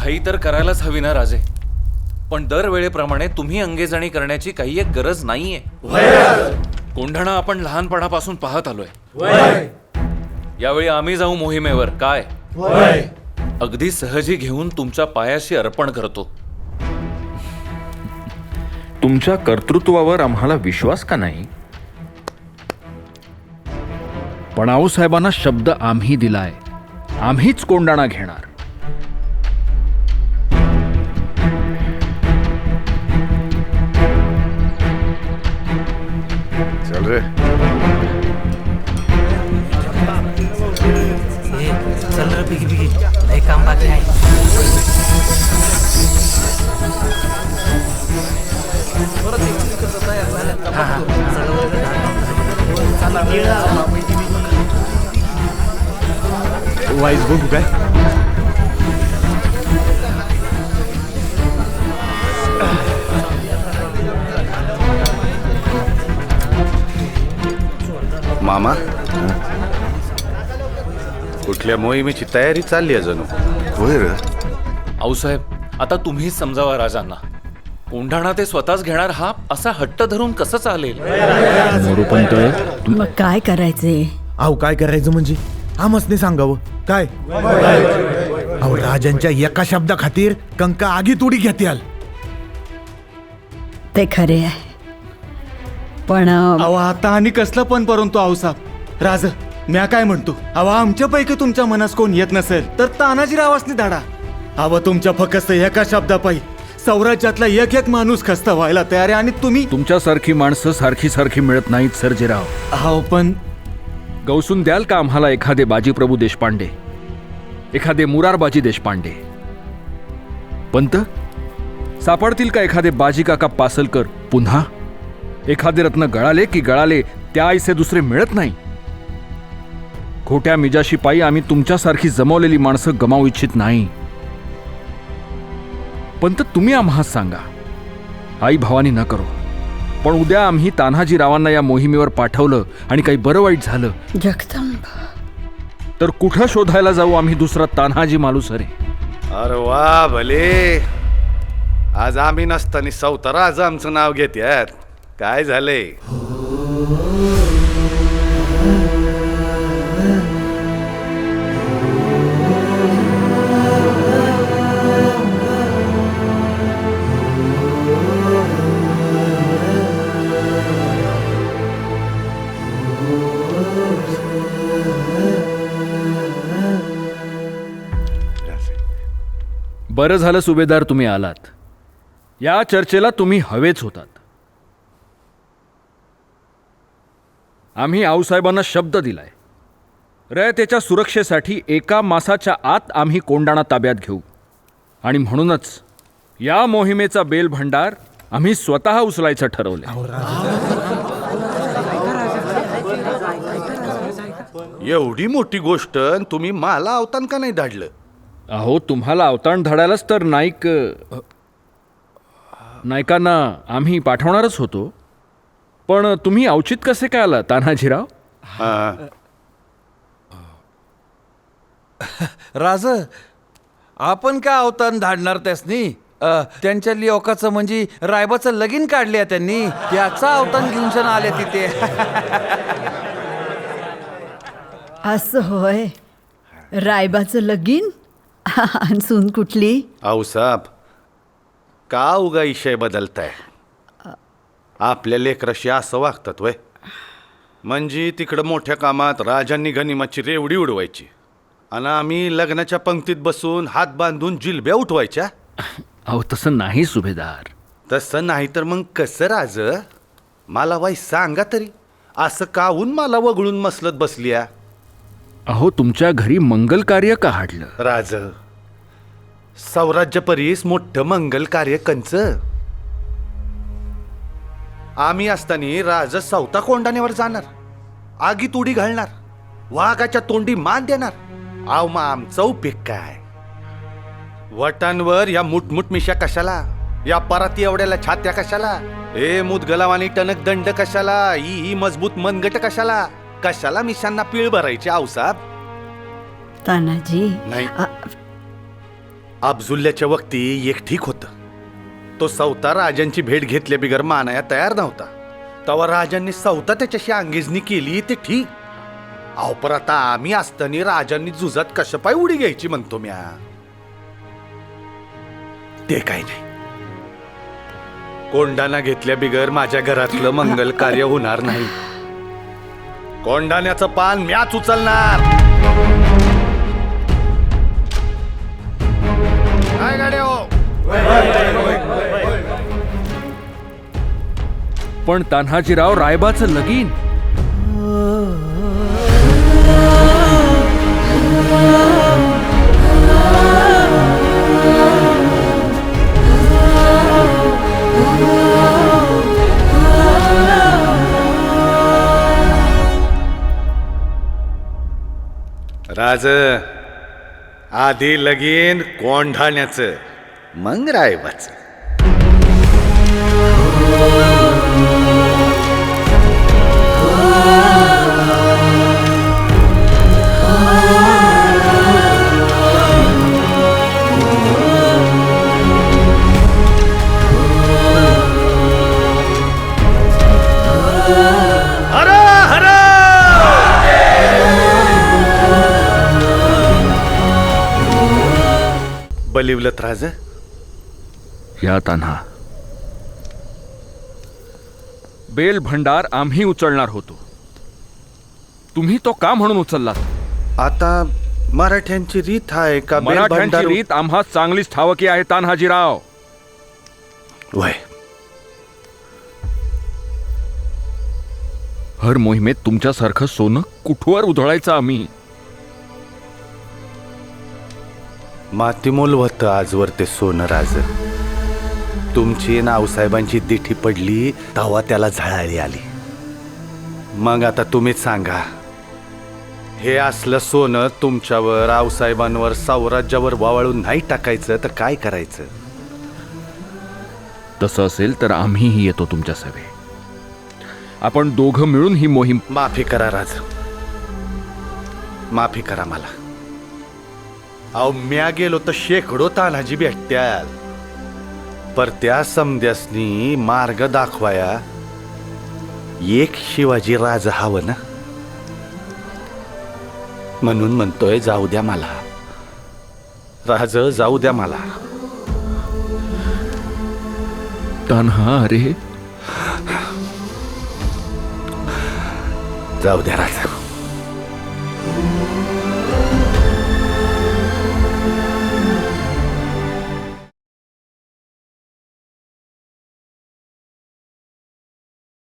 घाई तर करायलाच हवी ना राजे. पण दरवेळेप्रमाणे तुम्ही अंगेजाणी करण्याची काही एक गरज नाहीये. कोंढणा आपण लहानपणापासून पाहत आलोय. यावेळी आम्ही जाऊ मोहिमेवर. काय? अगदी सहजी घेऊन तुमच्या पायाशी अर्पण करतो. तुमच्या कर्तृत्वावर आम्हाला विश्वास का नाही? पण आऊसाहेबांना शब्द आम्ही दिलाय. आम्हीच कोंडाणा घेणार. चल रे चल रे बिगी बिगी लय काम बाकी आहे वाईज बघू काय कुठल्या मोहिमेची तयारी चालली आहे जणू. होय रे. आऊसाहेब आता तुम्हीच समजावा राजांना. कोंढाणा ते स्वतःच घेणार हा असा हट्ट धरून कसं चालेल? मोरोपंत मग काय करायचे अहो काय करायचं म्हणजे? आमसने सांगावं. काय? अहो राजांच्या एका शब्दा खातीर कंका आगी उडी घेत्याल. ते खरे आहे. पण अं, अहो आता आणि कसलं पण परंतु आऊसाहेब राज म्या काय म्हणतो? अहो आमच्यापैकी तुमच्या मनास कोण येत नसेल तर तानाजीरावासनी धाडा. अहो तुमच्या फक्त एका शब्दापायी सौराज्यातला एक एक माणूस खस्ता व्हायला तयार आहे आणि तुम्ही तुमच्यासारखी माणसं सारखी सारखी मिळत नाहीत सर्जेराव. अहो पण गौसून द्याल का आम्हाला एखादे बाजीप्रभू देशपांडे? एखादे मुरारबाजी देशपांडे? पंत सापडतील का एखादे बाजी काका पासलकर पुन्हा? एखादे रत्न गळाले की गळाले त्या आईचे दुसरे मिळत नाही? खोट्या मिजाशी पायी आम्ही तुमच्यासारखी जमवलेली माणसं गमावू इच्छित नाही. पंत तुम्ही आम्हा सांगा. आई भावानी न करो. पण उद्या आम्ही तान्हाजी रावांना या मोहिमेवर पाठवलं आणि काही बरं वाईट झालं. जगदंब. तर कुठं शोधायला जाऊ आम्ही दुसरा तान्हाजी मालुसरे अरे वा भले. आज आम्ही नसताना सौतारा आज आमचं नाव घेत्यात. काय झालंय? बरं झालं सुभेदार तुम्ही आलात या चर्चेला तुम्ही हवेच होतात आम्ही आऊसाहेबांना शब्द दिलाय रयतेच्या सुरक्षेसाठी एका मासाच्या आत आम्ही कोंडाणा ताब्यात घेऊ आणि म्हणूनच या मोहिमेचा बेल भंडार आम्ही स्वतः उचलायचं ठरवलं एवढी मोठी गोष्ट तुम्ही मला अवतान का नाही धाडलं अहो तुम्हाला अवताण धडायलाच तर नाईक नायकांना आम्ही पाठवणारच होतो. पण तुम्ही औचित कसे काय आला तान्हाजीराव हा. राज आपण का अवतार धाडणार त्यासनी? अ, त्यांच्या लिओकाचं म्हणजे रायबाचं लगीन काढले त्यांनी. त्याचा अवतार घेऊन आले तिथे. असं होय. रायबाचं लगीन? सून कुठली? आऊसाब का उगा इशय बदलताय? आपल्या लेकराशी असं वागतात वय. म्हणजे तिकडं मोठ्या कामात राजांनी गनिमाची रेवडी उडवायची. आणि आम्ही लग्नाच्या पंक्तीत बसून हात बांधून जिलब्या उठवायच्या. अहो तसं नाही सुभेदार. तसं नाही तर मग कसं राज? मला वाई सांगा तरी. असं काहून मला वगळून मसलत बसलीया? अहो तुमच्या घरी मंगल कार्य का हाडलं? राज सौराज्य परीस मोठं मंगल कार्य कंच. आम्ही असताना राज सवता कोंडाण्यावर जाणार. आगीत उडी घालणार. वाघाच्या तोंडी मान देणार. आव मग आमचा उपयोग काय? वटांवर या मुटमुट मिशा कशाला? या पराती एवढ्याला छात्या कशाला? ए मुदगलाव आणि टणक दंड कशाला? ही ही मजबूत मनगट कशाला? कशाला मिशांना पीळ भरायची आऊसाब तानाजी नाही. आ, अब्जुल्ल्याच्या वक्ती एक ठीक होतं. तो सवता राजांची भेट घेतल्या बिगर मानाया तयार नव्हता. तेव्हा राजांनी सवता त्याच्याशी अंगेजणी केली ते ठीक. अहो पर आता आम्ही असताना राजांनी जुजात कशा पाय उडी घ्यायची म्हणतो म्या. ते काय नाही. कोंडाना घेतल्या बिगर माझ्या घरातलं मंगल कार्य होणार नाही. कोंडाण्याचं पान म्याच उचलणार. पण तान्हाजीराव रायबाचं लगीन. राज आधी लगीन कोंढाण्याचं. मग हर हर! बलिवलत राज या तान्हा. बेल भंडार आम्ही उचलणार होतो. तुम्ही तो का म्हणून उचललात? आता मराठ्यांची रीत आहे का बेल मराठ्यांची भंडार- रीत आम्हा चांगलीच ठावकी आहे तान्हाजीराव. वय. हर मोहिमेत तुमच्यासारखं सोनं कुठवर उधळायचं आम्ही? मातीमोल होतं आजवर ते सोनं राज तुमची नावसाहेबांची दिठी पडली तेव्हा त्याला झळाळी आली. मग आता तुम्हीच सांगा हे असलं सोनं तुमच्यावर आऊसाहेबांवर साम्राज्यावर वावळून नाही टाकायचं तर काय करायचं? तसं असेल तर आम्हीही येतो तुमच्या सभे. आपण दोघं मिळून ही मोहीम माफी करा राज. माफी करा मला. अहो म्या गेलो तर शेकडो तानाजी भेटत्याल पर त्या समद्यासनी मार्ग दाखवाया. एक शिवाजी राज हवं ना? म्हणून म्हणतोय जाऊ द्या मला. राज जाऊ द्या मला. तान्हा अरे. जाऊ द्या राज.